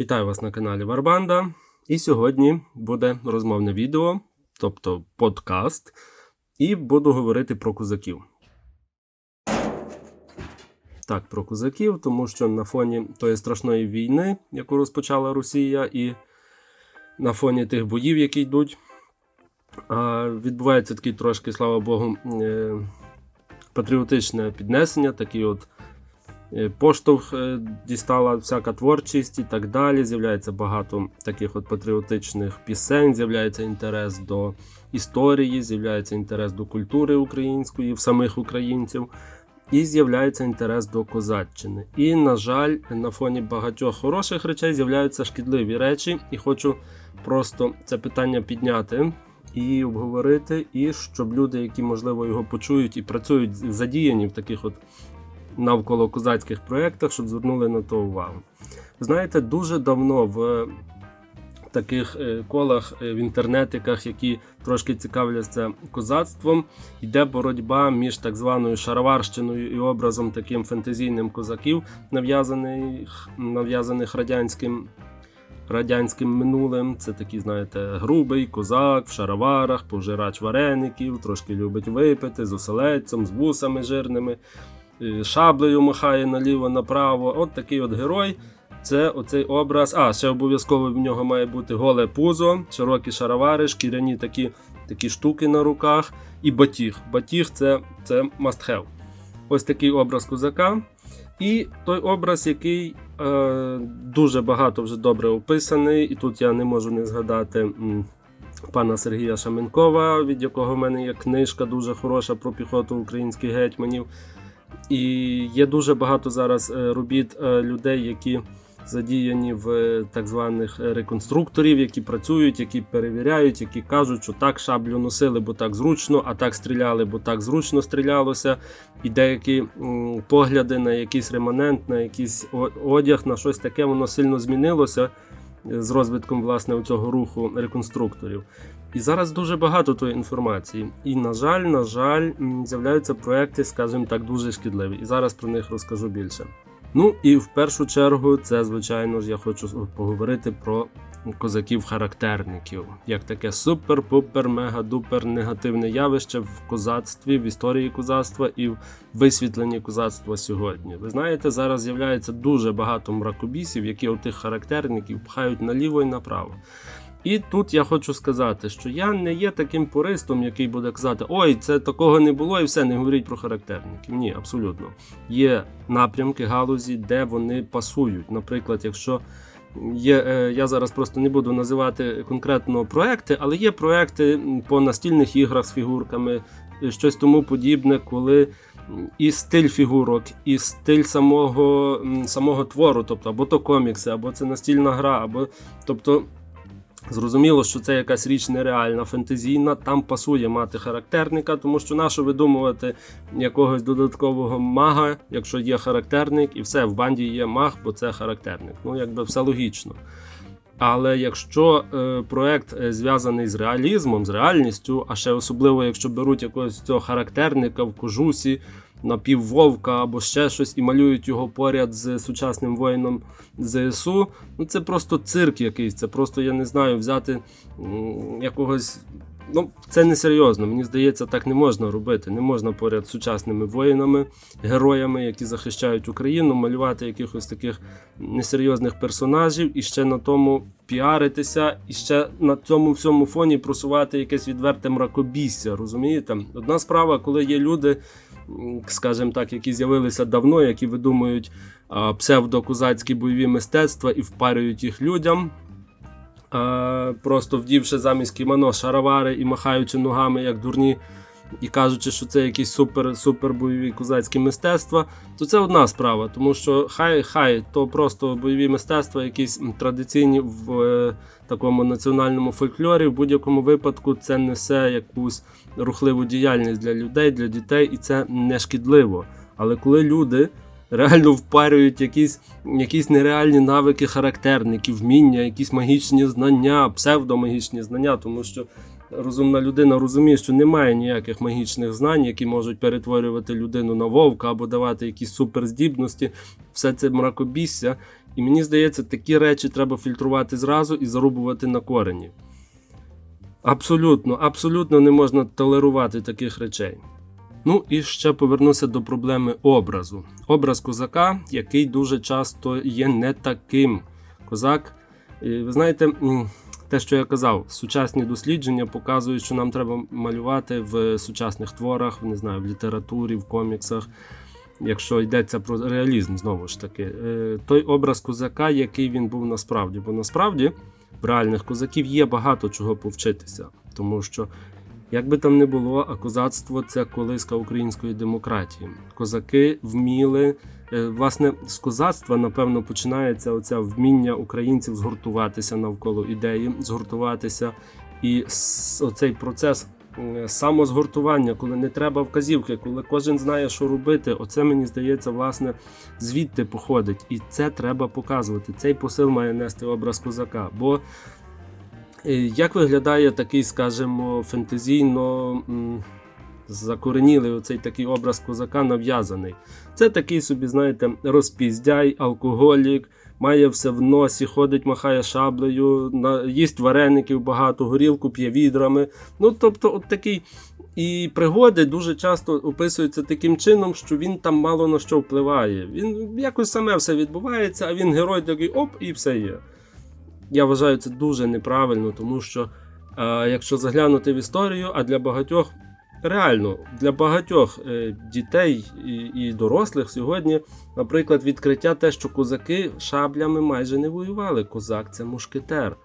Вітаю вас на каналі Варбанда. І сьогодні буде розмовне відео, тобто подкаст, і буду говорити про козаків. Так, про козаків, тому що на фоні тої страшної війни, яку розпочала Росія, і на фоні тих боїв, які йдуть, відбувається такий трошки, слава Богу, е, патріотичне піднесення, такий от поштовх е, дістала всяка творчість і так далі. З'являється багато таких от патріотичних пісень, з'являється інтерес до історії, з'являється інтерес до культури української, в самих українців. І з'являється інтерес до козаччини. І, на жаль, на фоні багатьох хороших речей з'являються шкідливі речі, і хочу просто це питання підняти і обговорити, і щоб люди, які можливо його почують і працюють задіяні в таких от навколо козацьких проєктах, щоб звернули на то увагу. Знаєте, дуже давно в таких е, колах е, в інтернетиках, які трошки цікавляться козацтвом, йде боротьба між так званою шароварщиною і образом таким фентезійним козаків, нав'язаних нав'язаних радянським. Радянським минулим це такий, знаєте, грубий козак в шароварах, пожирач вареників, трошки любить випити з оселедцем, з вусами жирними, шаблею махає наліво-направо. От такий от герой. Це оцей образ. А, ще обов'язково в нього має бути голе пузо, широкі шаровари, шкіряні такі такі штуки на руках і батіг. Батіг це, це must have. Ось такий образ козака. І той образ, який е, дуже багато вже добре описаний, і тут я не можу не згадати м, пана Сергія Шаменкова, від якого в мене є книжка дуже хороша про піхоту українських гетьманів. І є дуже багато зараз е, робіт е, людей, які задіяні в е, так званих реконструкторів, які працюють, які перевіряють, які кажуть, що так шаблю носили, бо так зручно, а так стріляли, бо так зручно стрілялося. І деякі погляди на якийсь реманент, на якийсь одяг, на щось таке, воно сильно змінилося з розвитком власне цього руху реконструкторів. І зараз дуже багато тої інформації. І, на жаль, на жаль, з'являються проекти, скажімо так, дуже шкідливі. І зараз про них розкажу більше. Ну і в першу чергу, це, звичайно ж, я хочу поговорити про козаків-характерників, як таке супер-пупер, мега-дупер негативне явище в козацтві, в історії козацтва і в висвітленні козацтва сьогодні. Ви знаєте, зараз з'являється дуже багато мракобісів, які отих характерників пхають наліво і направо. І тут я хочу сказати, що я не є таким пористом, який буде казати, ой, це такого не було, і все, не говоріть про характерників. Ні, абсолютно. Є напрямки галузі, де вони пасують. Наприклад, якщо є, е, я зараз просто не буду називати конкретно проекти, але є проекти по настільних іграх з фігурками, е, щось тому подібне, коли і стиль фігурок, і стиль самого, самого твору, тобто або то комікси, або це настільна гра, або тобто. Зрозуміло, що це якась річ нереальна, фентезійна, там пасує мати характерника, тому що нащо видумувати якогось додаткового мага, якщо є характерник, і все, в банді є маг, бо це характерник. Ну, якби все логічно. Але якщо е, проект е, зв'язаний з реалізмом, з реальністю, а ще особливо, якщо беруть якогось цього характерника в кожусі, напіввовка або ще щось і малюють його поряд з сучасним воїном ЗСУ, ну це просто цирк якийсь. Це просто, я не знаю, взяти якогось. Ну, це не серйозно. Мені здається, так не можна робити. Не можна поряд з сучасними воїнами, героями, які захищають Україну, малювати якихось таких несерйозних персонажів і ще на тому піаритися, і ще на цьому всьому фоні просувати якесь відверте мракобісся. Розумієте? Одна справа, коли є люди, скажімо так, які з'явилися давно, які видумують псевдокозацькі бойові мистецтва і впарюють їх людям. Просто вдівши замість кімоно шаровари і махаючи ногами, як дурні, і кажучи, що це якісь супер супер бойові козацькі мистецтва, то це одна справа, тому що хай хай то просто бойові мистецтва, якісь традиційні в е, такому національному фольклорі. В будь-якому випадку це несе якусь рухливу діяльність для людей, для дітей, і це не шкідливо. Але коли люди реально впарюють якісь, якісь нереальні навики характерників, вміння, якісь магічні знання, псевдомагічні знання, тому що розумна людина розуміє, що немає ніяких магічних знань, які можуть перетворювати людину на вовка або давати якісь суперздібності. Все це мракобісся. І мені здається, такі речі треба фільтрувати зразу і зарубувати на корені. Абсолютно, абсолютно не можна толерувати таких речей. Ну і ще повернуся до проблеми образу. Образ козака, який дуже часто є не таким. Козак, е, ви знаєте, те, що я казав, сучасні дослідження показують, що нам треба малювати в сучасних творах, не знаю, в літературі, в коміксах. Якщо йдеться про реалізм, знову ж таки, Е, той образ козака, який він був насправді. Бо насправді в реальних козаків є багато чого повчитися, тому що як би там не було, а козацтво це колиска української демократії. Козаки вміли. е, Власне, з козацтва, напевно, починається оце вміння українців згуртуватися навколо ідеї, згуртуватися. І оцей процес е, самозгуртування, коли не треба вказівки, коли кожен знає, що робити, оце мені здається, власне, звідти походить. І це треба показувати. Цей посил має нести образ козака. Бо Як виглядає такий, скажімо, фентезійно закоренілий оцей такий образ козака нав'язаний? Це такий собі, знаєте, розпіздяй, алкоголік, має все в носі, ходить, махає шаблею, на, їсть вареників багато, горілку п'є відрами. Ну, тобто, от такий. І пригоди дуже часто описуються таким чином, що він там мало на що впливає. Він якось саме все відбувається, а він герой такий оп, і все є. Я вважаю це дуже неправильно, тому що е, якщо заглянути в історію, а для багатьох реально для багатьох е, дітей і, дорослих сьогодні, наприклад, відкриття те, що козаки шаблями майже не воювали. Козак це мушкетер.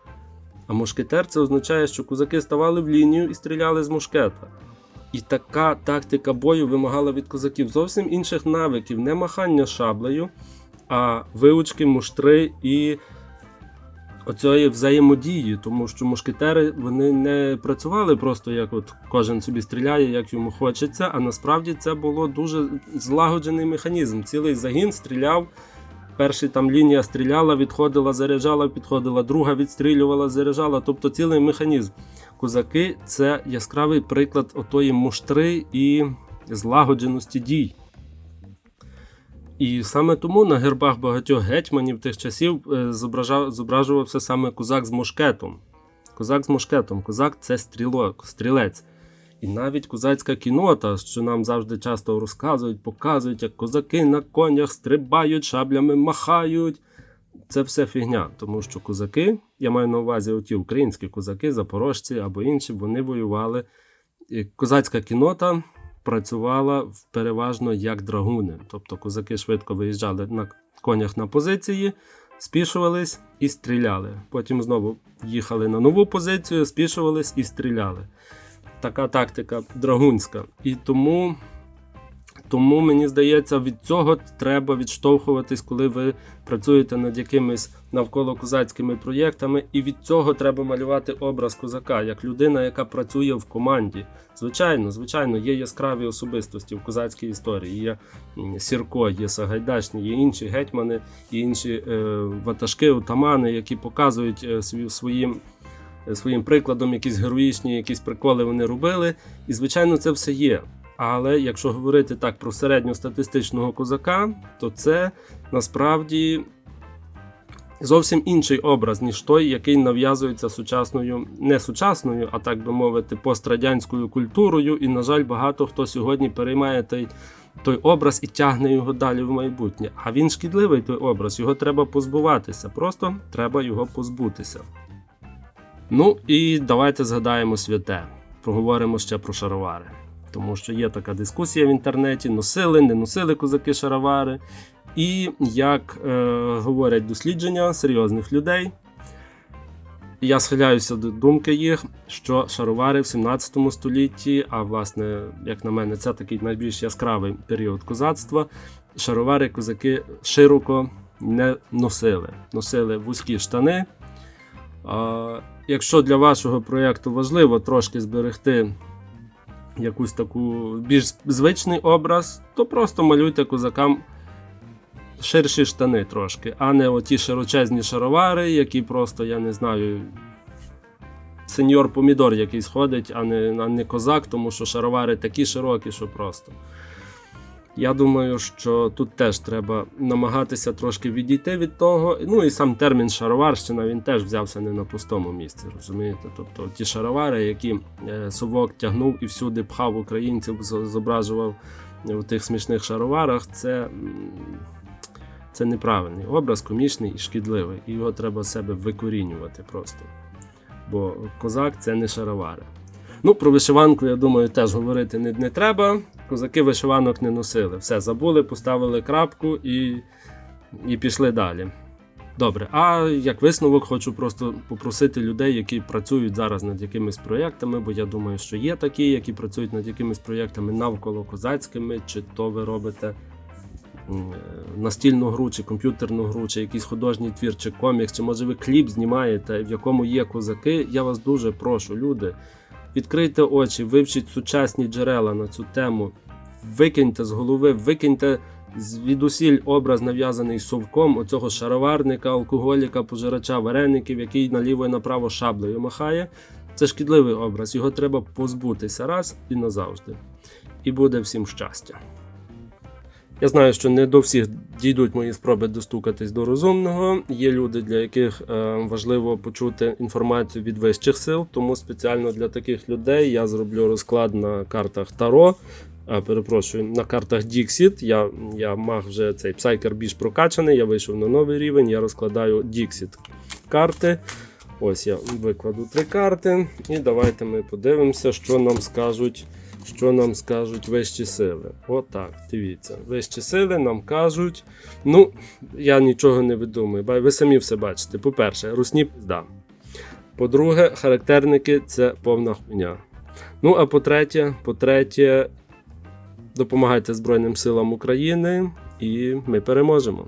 А мушкетер це означає, що козаки ставали в лінію і стріляли з мушкета. І така тактика бою вимагала від козаків зовсім інших навиків, не махання шаблею, а виучки, муштри і оцієї взаємодії, тому що мушкетери вони не працювали просто як от кожен собі стріляє, як йому хочеться. А насправді це було дуже злагоджений механізм. Цілий загін стріляв. Перший там лінія стріляла, відходила, заряджала, підходила, друга відстрілювала, заряджала. Тобто цілий механізм. Козаки це яскравий приклад отої муштри і злагодженості дій. І саме тому на гербах багатьох гетьманів тих часів е, зображувався саме козак з мушкетом. Козак з мушкетом. Козак це стрілок, стрілець. І навіть козацька кінота, що нам завжди часто розказують, показують, як козаки на конях стрибають, шаблями махають. Це все фігня, тому що козаки, я маю на увазі оті українські козаки, запорожці або інші, вони воювали. І козацька кінота працювала переважно як драгуни. Тобто козаки швидко виїжджали на конях на позиції, спішувались і стріляли. Потім знову їхали на нову позицію, спішувались і стріляли. Така тактика драгунська. І тому, тому мені здається, від цього треба відштовхуватись, коли ви працюєте над якимись навколо козацькими проєктами, і від цього треба малювати образ козака як людина, яка працює в команді. Звичайно, звичайно, є яскраві особистості в козацькій історії. Є Сірко, є Сагайдачні, є інші гетьмани, і інші е, ватажки, отамани, які показують е, свої, своїм, е, своїм прикладом якісь героїчні, якісь приколи вони робили. І звичайно, це все є. Але якщо говорити так про середньостатистичного козака, то це насправді зовсім інший образ, ніж той, який нав'язується сучасною, не сучасною, а так би мовити, пострадянською культурою. І, на жаль, багато хто сьогодні переймає той, той образ і тягне його далі в майбутнє. А він шкідливий, той образ, його треба позбуватися. Просто треба його позбутися. Ну і давайте згадаємо святе. Проговоримо ще про шаровари. Тому що є така дискусія в інтернеті: носили, не носили козаки шаровари. І як е, говорять дослідження серйозних людей, я схиляюся до думки їх, що шаровари в 17 столітті, а власне, як на мене, це такий найбільш яскравий період козацтва. Шаровари козаки широко не носили. Носили вузькі штани. А, якщо для вашого проєкту важливо трошки зберегти якусь таку більш звичний образ, то просто малюйте козакам ширші штани трошки, а не оті широчезні шаровари, які просто, я не знаю, сеньор помідор якийсь ходить, а не, а не козак, тому що шаровари такі широкі, що просто. Я думаю, що тут теж треба намагатися трошки відійти від того. Ну і сам термін шароварщина він теж взявся не на пустому місці, розумієте? Тобто ті шаровари, які е, совок тягнув і всюди пхав українців, зображував в тих смішних шароварах, це, це неправильний образ, комічний і шкідливий. І його треба себе викорінювати просто. Бо козак це не шаровари. Ну, про вишиванку, я думаю, теж говорити не, не треба. Козаки вишиванок не носили. Все забули, поставили крапку і, і пішли далі. Добре, а як висновок, хочу просто попросити людей, які працюють зараз над якимись проєктами, бо я думаю, що є такі, які працюють над якимись проєктами навколо козацькими, чи то ви робите е, настільну гру, чи комп'ютерну гру, чи якийсь художній твір, чи комікс, чи може ви кліп знімаєте, в якому є козаки. Я вас дуже прошу, люди. Відкрийте очі, вивчіть сучасні джерела на цю тему, викиньте з голови, викиньте звідусіль образ нав'язаний совком оцього шароварника, алкоголіка, пожирача вареників, який наліво і направо шаблею махає. Це шкідливий образ, його треба позбутися раз і назавжди. І буде всім щастя. Я знаю, що не до всіх дійдуть мої спроби достукатись до розумного. Є люди, для яких е, важливо почути інформацію від вищих сил, тому спеціально для таких людей я зроблю розклад на картах Таро. А, перепрошую, на картах Dixit. Я, я маг вже цей псайкер більш прокачаний, я вийшов на новий рівень, я розкладаю Dixit карти. Ось я викладу три карти. І давайте ми подивимося, що нам скажуть що нам скажуть вищі сили. Отак, дивіться. Вищі сили нам кажуть. Ну, я нічого не видумую. Ви самі все бачите. По-перше, русні пізда. По-друге, характерники це повна хуйня. Ну, а по-третє, по-третє, допомагайте Збройним силам України і ми переможемо.